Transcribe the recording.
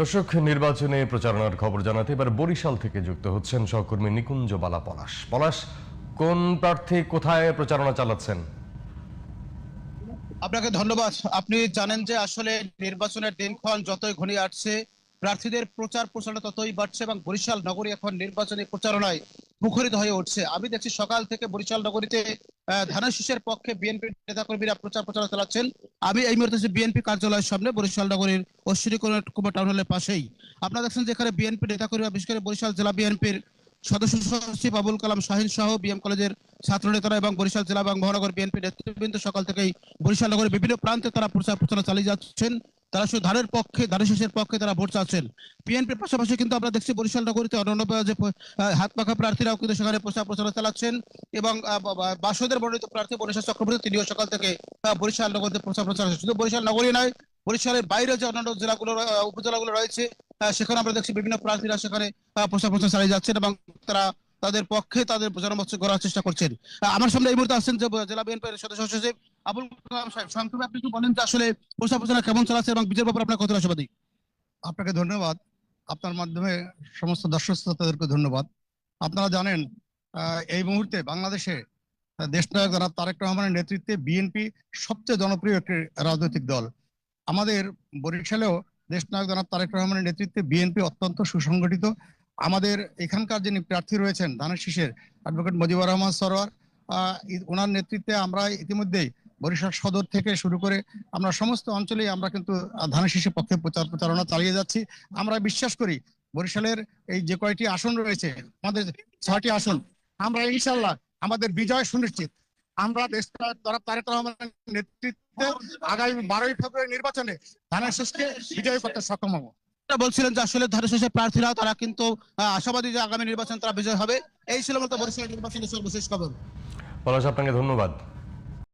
দর্শক, নির্বাচনে প্রচারণার খবর জানাতে এবার বরিশাল থেকে যুক্ত হচ্ছেন সহকর্মী নিকুঞ্জ বালা পলাশ। পলাশ, কোন প্রার্থী কোথায় প্রচারণা চালাচ্ছেন? আপনাকে ধন্যবাদ। আপনি জানেন যে আসলে নির্বাচনের দিনক্ষণ যতই ঘনিয়ে আসছে, প্রার্থীদের প্রচার প্রচারণা ততই বাড়ছে এবং বরিশাল নগরী এখন নির্বাচনী প্রচারণায় মুখরিত হয়ে উঠছে। আমি দেখছি সকাল থেকে বরিশাল নগরীতে ধানের শীষের পক্ষে বিএনপি নেতাকর্মীরা প্রচার প্রচারণা চালাচ্ছেন। আমি এই মুহূর্তে বিএনপি কার্যালয়ের সামনে বরিশাল নগরীর অশ্বিনী কুমার টাউন হলের পাশেই। আপনারা দেখছেন যে এখানে বিএনপি নেতাকর্মীরা বিশেষ করে বরিশাল জেলা বিএনপির সদস্য সচিব আবুল কালাম শাহিন সহ বিএম কলেজের ছাত্র নেতারা এবং বরিশাল জেলা এবং মহানগর বিএনপি নেতৃবৃন্দ সকাল থেকেই বরিশাল নগরের বিভিন্ন প্রান্তে তারা প্রচার প্রচারণা চালিয়ে যাচ্ছেন। তারা শুধু ধানের পক্ষে, ধানের শেষের পক্ষে তারা ভোট চাচ্ছেন। বিএনপির পাশাপাশি কিন্তু আমরা দেখছি বরিশাল নগরীতে অন্যান্য যে হাত পাখা প্রার্থীরাও কিন্তু সেখানে প্রচার প্রচারণা চালাচ্ছেন এবং বাসদের মনোনীত প্রার্থী বরিশাল চক্রবর্তী তিনিও সকাল থেকে বরিশাল নগরীতে প্রচার প্রচার শুধু বরিশাল নগরী নয়, বরিশালের বাইরে যে অন্যান্য জেলাগুলো উপজেলাগুলো রয়েছে সেখানে আমরা দেখছি বিভিন্ন প্রার্থীরা সেখানে প্রচার প্রচার চালিয়ে যাচ্ছেন এবং তারা তাদের পক্ষে তাদের জনমত করার চেষ্টা করছেন। আমার সামনে এই মুহূর্তে আসছেন যে, জেলা বিএনপির সদস্য সচিব আবুল কালাম সাহেব সংক্ষেপে আপনি একটু বলেন যে আসলে কেমন এবং বিজয়ের ব্যাপারে আপনার কত আশাবাদী? আপনাকে ধন্যবাদ। আপনার মাধ্যমে সমস্ত দর্শক শ্রোতাদেরকে ধন্যবাদ। আপনারা জানেন এই মুহূর্তে বাংলাদেশে দেশনায়ক জনাব তারেক রহমানের নেতৃত্বে বিএনপি সবচেয়ে জনপ্রিয় একটি রাজনৈতিক দল। আমাদের বরিশালেও দেশনায়ক জনাব তারেক রহমানের নেতৃত্বে বিএনপি অত্যন্ত সুসংগঠিত। আমাদের এখানকার যিনি প্রার্থী রয়েছেন, ধানের শীষের অ্যাডভোকেট মজিবুর রহমান সরোয়ার ওনার নেতৃত্বে আমরা ইতিমধ্যেই বরিশাল সদর থেকে শুরু করে আমরা সমস্ত অঞ্চলেই আমরা কিন্তু ধানের শীষের পক্ষে প্রচার প্রচারণা চালিয়ে যাচ্ছি। আমরা বিশ্বাস করি বরিশালের এই যে কয়টি আসন রয়েছে আমাদের ছয়টি আসন আমরা ইনশাল্লাহ আমাদের বিজয় সুনিশ্চিত। আমরা দেশটা তারেক রহমানের নেতৃত্বে আগামী বারোই ফেব্রুয়ারি নির্বাচনে ধানের শীষকে বিজয় করতে সক্ষম হব। বলছিলেন যে আসলে ধানের শেষের প্রার্থীরা তারা কিন্তু আহ, আশাবাদী যে আগামী নির্বাচন তারা বিজয় হবে। এই ছিল মূলত বরিশাল নির্বাচনের সর্বশেষ খবর। পলাশ আপনাকে ধন্যবাদ।